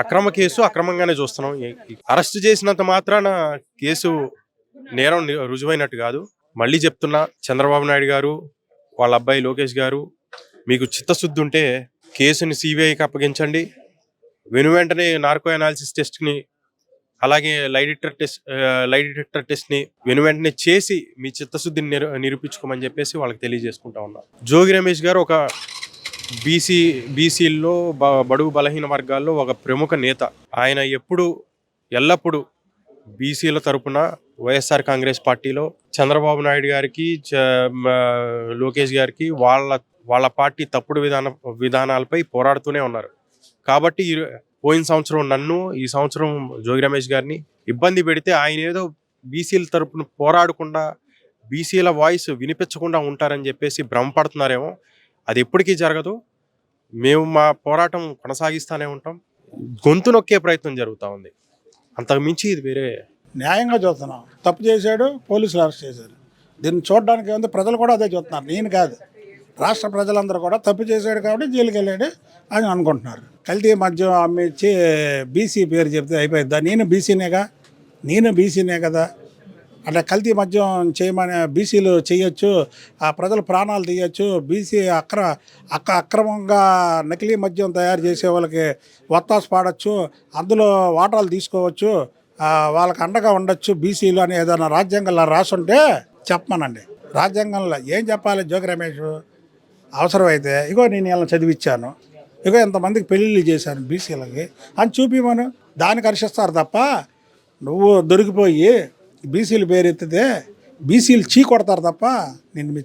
అక్రమ కేసు అక్రమంగానే చూస్తున్నాం. అరెస్ట్ చేసినంత మాత్రాన కేసు నేరం రుజువైనట్టు కాదు. మళ్ళీ చెప్తున్నా చంద్రబాబు నాయుడు గారు వాళ్ళ అబ్బాయి లోకేష్ గారు మీకు చిత్తశుద్ధి ఉంటే కేసుని సిబిఐకి అప్పగించండి. వెను వెంటనే నార్కో అనాలిసిస్ టెస్ట్ని అలాగే lie detector test lie detector టెస్ట్ని వెను వెంటనే చేసి మీ చిత్తశుద్ధిని నిరు నిరూపించుకోమని చెప్పేసి వాళ్ళకి తెలియజేసుకుంటా ఉన్నా. జోగి రమేష్ గారు ఒక బీసీ బీసీల్లో బ బడుగు బలహీన వర్గాల్లో ఒక ప్రముఖ నేత. ఆయన ఎప్పుడు ఎల్లప్పుడూ బీసీల తరపున వైఎస్ఆర్ కాంగ్రెస్ పార్టీలో చంద్రబాబు నాయుడు గారికి చ- లోకేష్ గారికి వాళ్ళ వాళ్ళ పార్టీ తప్పుడు విధాన విధానాలపై పోరాడుతూనే ఉన్నారు. కాబట్టి పోయిన సంవత్సరం నన్ను ఈ సంవత్సరం జోగి రమేష్ గారిని ఇబ్బంది పెడితే ఆయన ఏదో బీసీల తరపున పోరాడకుండా బీసీల వాయిస్ వినిపించకుండా ఉంటారని చెప్పేసి భ్రమపడుతున్నారేమో. అది ఎప్పటికీ జరగదు. మేము మా పోరాటం కొనసాగిస్తూనే ఉంటాం. గొంతు నొక్కే ప్రయత్నం జరుగుతూ ఉంది. అంతకు మించి ఇది వేరే న్యాయంగా చూస్తున్నాం. తప్పు చేశాడు పోలీసులు అరెస్ట్ చేశారు. దీన్ని చూడడానికి ఉంది ప్రజలు కూడా అదే చూస్తున్నారు. నేను కాదు. రాష్ట్ర ప్రజలందరూ కూడా తప్పు చేశాడు కాబట్టి జైలుకి వెళ్ళాడు అని అనుకుంటున్నారు. కల్తీ మద్యం అమ్మిచ్చి బీసీ పేరు చెప్తే అయిపోయిద్దా? నేను బీసీనేగా? నేను బీసీనే కదా? అంటే కల్తీ మద్యం చేయమని బీసీలు చేయొచ్చు ఆ ప్రజల ప్రాణాలు తీయొచ్చు. బీసీ అక్ర అక్క అక్రమంగా నకిలీ మద్యం తయారు చేసే వాళ్ళకి వత్తాసు పాడచ్చు. అందులో వాటాలు తీసుకోవచ్చు. వాళ్ళకి అండగా ఉండొచ్చు బీసీలు అని ఏదైనా రాజ్యాంగంలో రాసుంటే చెప్పమనండి. రాజ్యాంగంలో ఏం చెప్పాలి జోగి రమేష్? అవసరమైతే ఇగో నేను ఇలా చదివిచ్చాను. ఇగో ఎంతమందికి పెళ్ళిళ్ళు చేశాను బీసీలకి. అని చూపిమను. దానికి హర్షిస్తారు తప్ప నువ్వు దొరికిపోయి బీసీలు పేరు ఎత్తితే బీసీలు చీ కొడతారు తప్ప నిన్ను